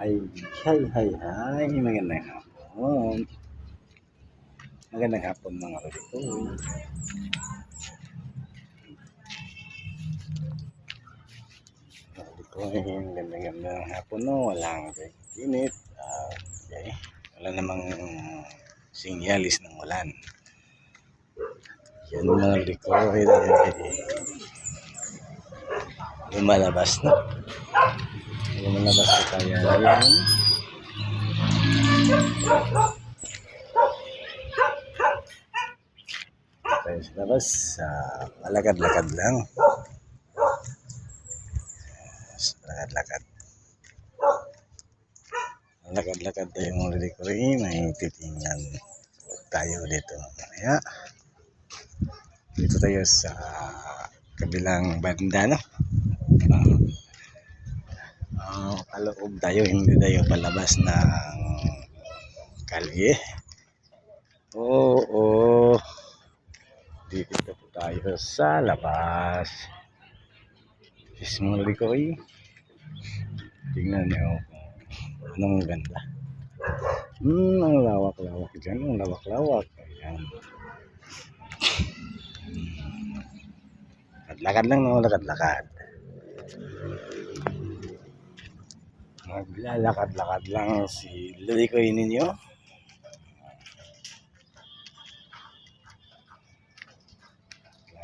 Ay, hay, hay, hay. Magandang hapon. Magandang hapon mga kapitoy. Mga kapitoy, gandang gandang hapon no. Walang init. Ah, okay. Wala namang sinyalis ng ulan. Yan mga kapitoy. Lumalabas na. Lumalabas na tayo ngayon. Tayo sa labas. Uh, malakad-lakad lang. Yes, Lakad-lakad. Lakad-lakad tayo mga lirikuri. May titingnan tayo dito. Kaya, dito tayo sa kabilang banda, no? Uh, paloob tayo, hindi tayo palabas ng kalye. Oo, oo. Dito po tayo sa labas. Small ko eh. Tingnan niyo anong ganda. Hmm, ang lawak-lawak dyan. Ang lawak-lawak. Ayan. Lakad lang, no? Lakad-lakad. Maglalakad-lakad lang si Lurikoy ninyo.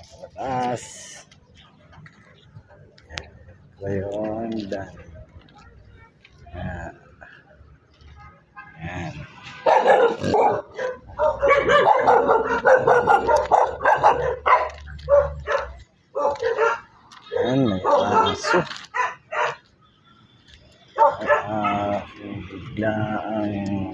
Sa labas. Ngayon, dan. Yan. Yan, may aso. Ah, bigla ang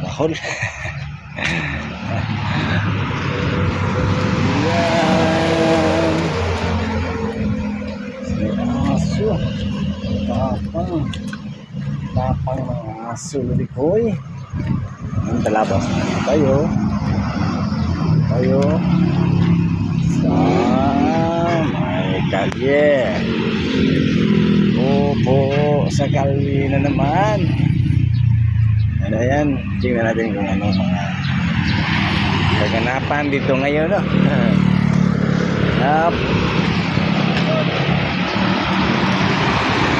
bahol. Aso. Tapang. Tapang mga aso. Likoy. Ang talabas na tayo. Tayo. Sa may kalye. Opo, sa kalye na naman. Ano yan? Tingnan natin kung ano mga kaganapan dito ngayon. No? Yup.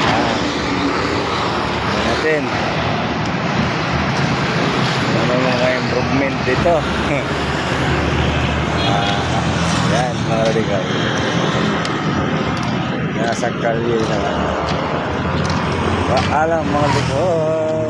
Ah. Natin. Ano mga improvement dito. ah, yan, mga radical. Nasa kalye na lang. Paalam mga likoy.